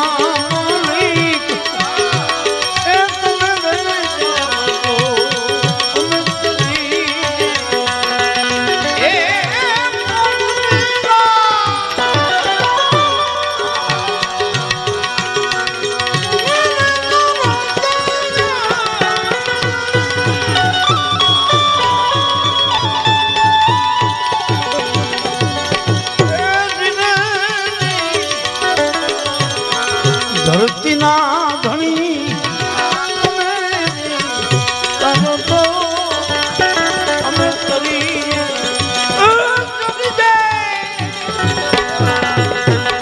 मा ધરતીના ધણી